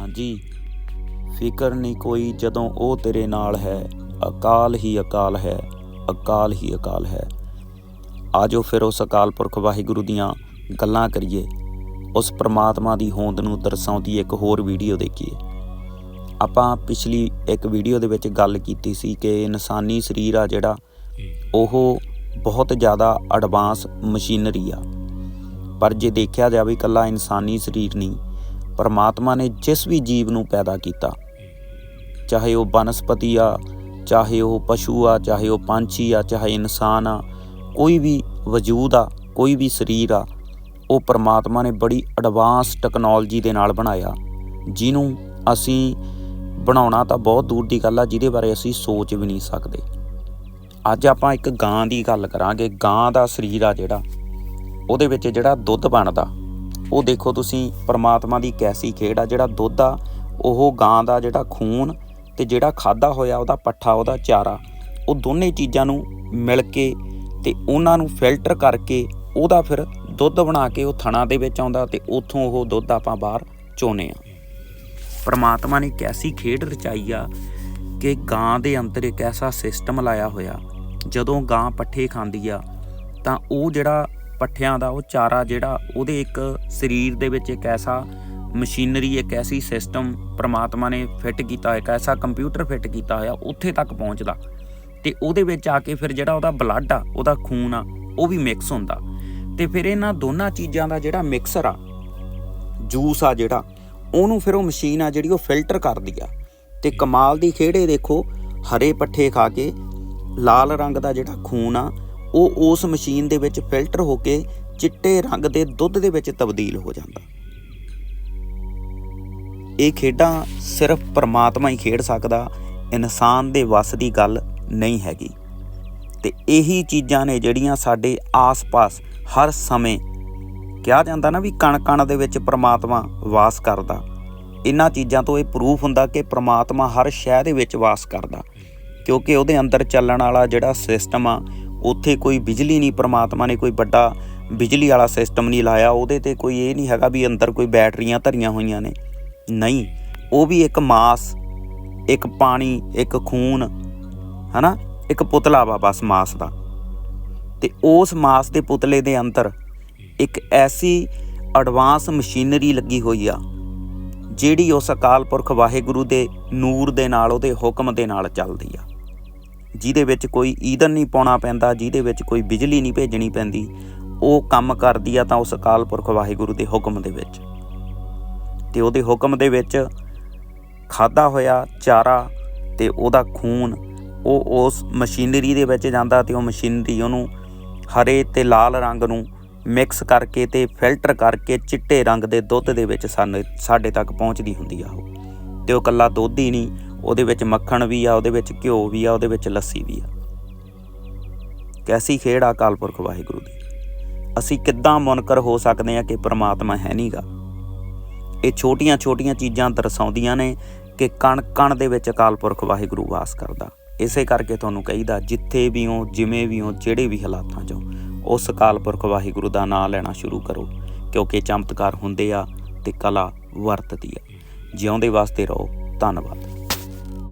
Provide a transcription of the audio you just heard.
ਹਾਂਜੀ। ਫਿਕਰ ਨਹੀਂ ਕੋਈ ਜਦੋਂ ਉਹ ਤੇਰੇ ਨਾਲ ਹੈ। ਅਕਾਲ ਹੀ ਅਕਾਲ ਹੈ। ਅਕਾਲ ਹੀ ਅਕਾਲ ਹੈ। ਆਜੋ ਫਿਰ ਉਸ ਅਕਾਲ ਪੁਰਖ ਵਾਹਿਗੁਰੂ ਦੀਆਂ ਗੱਲਾਂ ਕਰੀਏ। ਉਸ ਪ੍ਰਮਾਤਮਾ ਦੀ ਹੋਂਦ ਨੂੰ ਦਰਸਾਉਂਦੀ ਇੱਕ ਹੋਰ ਵੀਡੀਓ ਦੇਖੀਏ। ਆਪਾਂ ਪਿਛਲੀ ਇੱਕ ਵੀਡੀਓ ਦੇ ਵਿੱਚ ਗੱਲ ਕੀਤੀ ਸੀ ਕਿ ਇਨਸਾਨੀ ਸਰੀਰ ਆ ਜਿਹੜਾ, ਉਹ ਬਹੁਤ ਜ਼ਿਆਦਾ ਐਡਵਾਂਸ ਮਸ਼ੀਨਰੀ ਆ। ਪਰ ਜੇ ਦੇਖਿਆ ਜਾਵੇ ਇਕੱਲਾ ਇਨਸਾਨੀ ਸਰੀਰ ਨਹੀਂ ਪਰਮਾਤਮਾ ਨੇ ਜਿਸ ਵੀ ਜੀਵ ਨੂੰ ਪੈਦਾ ਕੀਤਾ, ਚਾਹੇ ਉਹ ਬਨਸਪਤੀ ਆ, ਚਾਹੇ ਉਹ ਪਸ਼ੂ ਆ, ਚਾਹੇ ਉਹ ਪੰਛੀ ਆ, ਚਾਹੇ ਇਨਸਾਨ ਆ, ਕੋਈ ਵੀ ਵਜੂਦ ਆ, ਕੋਈ ਵੀ ਸਰੀਰ ਆ, ਉਹ ਪਰਮਾਤਮਾ ਨੇ ਬੜੀ ਐਡਵਾਂਸ ਟੈਕਨੋਲੋਜੀ ਦੇ ਨਾਲ ਬਣਾਇਆ, ਜਿਹਨੂੰ ਅਸੀਂ ਬਣਾਉਣਾ ਤਾਂ ਬਹੁਤ ਦੂਰ ਦੀ ਗੱਲ ਆ, ਜਿਹਦੇ ਬਾਰੇ ਅਸੀਂ ਸੋਚ ਵੀ ਨਹੀਂ ਸਕਦੇ। ਅੱਜ ਆਪਾਂ ਇੱਕ ਗਾਂ ਦੀ ਗੱਲ ਕਰਾਂਗੇ, ਗਾਂ ਦਾ ਸਰੀਰ ਆ ਜਿਹੜਾ, ਉਹਦੇ ਵਿੱਚ ਜਿਹੜਾ ਦੁੱਧ ਬਣਦਾ ਉਹ ਦੇਖੋ ਤੁਸੀਂ, ਪਰਮਾਤਮਾ ਦੀ ਕੈਸੀ ਖੇਡ ਆ, ਜਿਹੜਾ ਦੁੱਧ ਆ, ਉਹ ਗਾਂ ਦਾ ਜਿਹੜਾ ਖੂਨ ਤੇ ਜਿਹੜਾ ਖਾਦਾ ਹੋਇਆ ਉਹਦਾ ਪੱਠਾ, ਉਹਦਾ ਚਾਰਾ, ਉਹ ਦੋਨੇ ਚੀਜ਼ਾਂ ਨੂੰ ਮਿਲ ਕੇ ਤੇ ਉਹਨਾਂ ਨੂੰ ਫਿਲਟਰ ਕਰਕੇ ਉਹਦਾ ਫਿਰ ਦੁੱਧ ਬਣਾ ਕੇ ਉਹ ਥਣਾ ਦੇ ਵਿੱਚ ਆਉਂਦਾ ਤੇ ਉੱਥੋਂ ਉਹ ਦੁੱਧ ਆਪਾਂ ਬਾਹਰ ਚੋਨੇ ਆ। ਪਰਮਾਤਮਾ ਨੇ ਕੈਸੀ ਖੇਡ ਰਚਾਈ ਆ ਕਿ ਗਾਂ ਦੇ ਅੰਦਰ ਇੱਕ ਐਸਾ ਸਿਸਟਮ ਲਾਇਆ ਹੋਇਆ, ਜਦੋਂ ਗਾਂ ਪੱਠੇ ਖਾਂਦੀ ਆ, ਤਾਂ ਉਹ ਜਿਹੜਾ ਪੱਠਿਆਂ ਦਾ ਉਹ ਚਾਰਾ ਜਿਹੜਾ ਉਹਦੇ ਇੱਕ ਸਰੀਰ ਦੇ ਵਿੱਚ ਇੱਕ ਐਸਾ ਮਸ਼ੀਨਰੀ, ਇੱਕ ਐਸੀ ਸਿਸਟਮ ਪ੍ਰਮਾਤਮਾ ਨੇ ਫਿੱਟ ਕੀਤਾ, ਇੱਕ ਐਸਾ ਕੰਪਿਊਟਰ ਫਿੱਟ ਕੀਤਾ ਹੋਇਆ ਉੱਥੇ ਤੱਕ ਪਹੁੰਚਦਾ। ਤੇ ਉਹਦੇ ਵਿੱਚ ਆ ਕੇ ਫਿਰ ਜਿਹੜਾ ਉਹਦਾ ਬਲੱਡ ਆ, ਉਹਦਾ ਖੂਨ ਆ, ਉਹ ਵੀ ਮਿਕਸ ਹੁੰਦਾ। ਤੇ ਫਿਰ ਇਹਨਾਂ ਦੋਨਾਂ ਚੀਜ਼ਾਂ ਦਾ ਜਿਹੜਾ ਮਿਕਸਰ ਆ ਜੂਸ ਆ ਜਿਹੜਾ, ਉਹਨੂੰ ਫਿਰ ਉਹ ਮਸ਼ੀਨ ਆ ਜਿਹੜੀ ਉਹ ਫਿਲਟਰ ਕਰਦੀ ਆ। ਤੇ ਕਮਾਲ ਦੀ ਖੇੜੇ ਦੇਖੋ, ਹਰੇ ਪੱਠੇ ਖਾ ਕੇ, ਲਾਲ ਰੰਗ ਦਾ ਜਿਹੜਾ ਖੂਨ ਆ ਉਹ ਉਸ ਮਸ਼ੀਨ ਦੇ ਵਿੱਚ ਫਿਲਟਰ ਹੋ ਕੇ ਚਿੱਟੇ ਰੰਗ ਦੇ ਦੁੱਧ ਦੇ ਵਿੱਚ ਤਬਦੀਲ ਹੋ ਜਾਂਦਾ। ਇਹ ਖੇਡਾਂ ਸਿਰਫ ਪਰਮਾਤਮਾ ਹੀ ਖੇਡ ਸਕਦਾ, ਇਨਸਾਨ ਦੇ ਵੱਸ ਦੀ ਗੱਲ ਨਹੀਂ ਹੈਗੀ। ਤੇ ਇਹੀ ਚੀਜ਼ਾਂ ਨੇ ਜਿਹੜੀਆਂ ਸਾਡੇ ਆਸ-ਪਾਸ ਹਰ ਸਮੇਂ ਕਿਹਾ ਜਾਂਦਾ ਨਾ ਵੀ ਕਣ-ਕਣ ਦੇ ਵਿੱਚ ਪਰਮਾਤਮਾ ਵਾਸ ਕਰਦਾ। ਇਹਨਾਂ ਚੀਜ਼ਾਂ ਤੋਂ ਇਹ ਪ੍ਰੂਫ ਹੁੰਦਾ ਕਿ ਪਰਮਾਤਮਾ ਹਰ ਸ਼ੈ ਦੇ ਵਿੱਚ ਵਾਸ ਕਰਦਾ। ਕਿਉਂਕਿ ਉਹਦੇ ਅੰਦਰ ਚੱਲਣ ਵਾਲਾ ਜਿਹੜਾ ਸਿਸਟਮ ਆ ਉੱਥੇ ਕੋਈ ਬਿਜਲੀ ਨਹੀਂ, ਪ੍ਰਮਾਤਮਾ ਨੇ ਕੋਈ ਵੱਡਾ ਬਿਜਲੀ ਵਾਲਾ ਸਿਸਟਮ ਨਹੀਂ ਲਾਇਆ, ਉਹਦੇ ਤੇ ਕੋਈ ਇਹ ਨਹੀਂ ਹੈਗਾ ਵੀ ਅੰਦਰ ਕੋਈ ਬੈਟਰੀਆਂ ਧਰੀਆਂ ਹੋਈਆਂ ਨੇ। ਨਹੀਂ, ਉਹ ਵੀ ਇੱਕ ਮਾਸ, ਇੱਕ ਪਾਣੀ, ਇੱਕ ਖੂਨ, ਹਨਾ? ਇੱਕ ਪੁਤਲਾ ਵਾ ਬਸ ਮਾਸ ਦਾ। ਤੇ ਉਸ ਮਾਸ ਦੇ ਪੁਤਲੇ ਦੇ ਅੰਦਰ ਇੱਕ ਐਸੀ ਐਡਵਾਂਸ ਮਸ਼ੀਨਰੀ ਲੱਗੀ ਹੋਈ ਆ, ਜਿਹੜੀ ਉਸ ਅਕਾਲ ਪੁਰਖ ਵਾਹਿਗੁਰੂ ਦੇ ਨੂਰ ਦੇ ਨਾਲ, ਉਹਦੇ ਹੁਕਮ ਦੇ ਨਾਲ ਚੱਲਦੀ ਆ। ਜਿਹਦੇ ਵਿੱਚ ਕੋਈ ਈਂਧਨ ਨਹੀਂ ਪਾਉਣਾ ਪੈਂਦਾ, ਜਿਹਦੇ ਵਿੱਚ ਕੋਈ ਬਿਜਲੀ ਨਹੀਂ ਭੇਜਣੀ ਪੈਂਦੀ, ਉਹ ਕੰਮ ਕਰਦੀ ਆ ਤਾਂ ਉਸ ਅਕਾਲ ਪੁਰਖ ਵਾਹਿਗੁਰੂ ਦੇ ਹੁਕਮ ਦੇ ਵਿੱਚ। ਤੇ ਉਹਦੇ ਹੁਕਮ ਦੇ ਵਿੱਚ ਖਾਦਾ ਹੋਇਆ ਚਾਰਾ ਤੇ ਉਹਦਾ ਖੂਨ, ਉਹ ਉਸ ਮਸ਼ੀਨਰੀ ਦੇ ਵਿੱਚ ਜਾਂਦਾ ਤੇ ਉਹ ਮਸ਼ੀਨਰੀ ਉਹਨੂੰ ਹਰੇ ਤੇ ਲਾਲ ਰੰਗ ਨੂੰ ਮਿਕਸ ਕਰਕੇ ਤੇ ਫਿਲਟਰ ਕਰਕੇ ਚਿੱਟੇ ਰੰਗ ਦੇ ਦੁੱਧ ਦੇ ਵਿੱਚ ਸਾਨੂੰ, ਸਾਡੇ ਤੱਕ ਪਹੁੰਚਦੀ ਹੁੰਦੀ ਆ ਉਹ। ਤੇ ਉਹ ਕੱਲਾ ਦੁੱਧ ਹੀ ਨਹੀਂ ਉਹਦੇ ਵਿੱਚ ਮੱਖਣ ਵੀ ਆ, ਉਹਦੇ ਵਿੱਚ ਘਿਓ ਵੀ ਆ, ਉਹਦੇ ਵਿੱਚ ਲੱਸੀ ਵੀ ਆ। ਕੈਸੀ ਖੇਡ ਆ ਅਕਾਲ ਪੁਰਖ ਵਾਹਿਗੁਰੂ ਦੀ। ਅਸੀਂ ਕਿੱਦਾਂ ਮੁਨਕਰ ਹੋ ਸਕਦੇ ਆ ਕਿ ਪ੍ਰਮਾਤਮਾ ਹੈ ਨਹੀਂਗਾ ਇਹ ਛੋਟੀਆਂ ਛੋਟੀਆਂ ਚੀਜ਼ਾਂ ਦਰਸਾਉਂਦੀਆਂ ਨੇ ਕਿ ਕਣ ਕਣ ਦੇ ਵਿੱਚ ਅਕਾਲ ਪੁਰਖ ਵਾਹਿਗੁਰੂ ਵਾਸ ਕਰਦਾ। ਇਸੇ ਕਰਕੇ ਤੁਹਾਨੂੰ ਕਹੀਦਾ, ਜਿੱਥੇ ਵੀ ਹੋ, ਜਿਵੇਂ ਵੀ ਹੋ, ਜਿਹੜੇ ਵੀ ਹਾਲਾਤਾਂ 'ਚ ਉਸ ਅਕਾਲ ਪੁਰਖ ਵਾਹਿਗੁਰੂ ਦਾ ਨਾਮ ਲੈਣਾ ਸ਼ੁਰੂ ਕਰੋ, ਕਿਉਂਕਿ ਚਮਤਕਾਰ ਹੁੰਦੇ ਆ ਤੇ ਕਲਾ ਵਰਤਦੀ ਆ। ਜਿਉਂਦੇ ਵਾਸਤੇ ਰਹੋ। ਧੰਨਵਾਦ।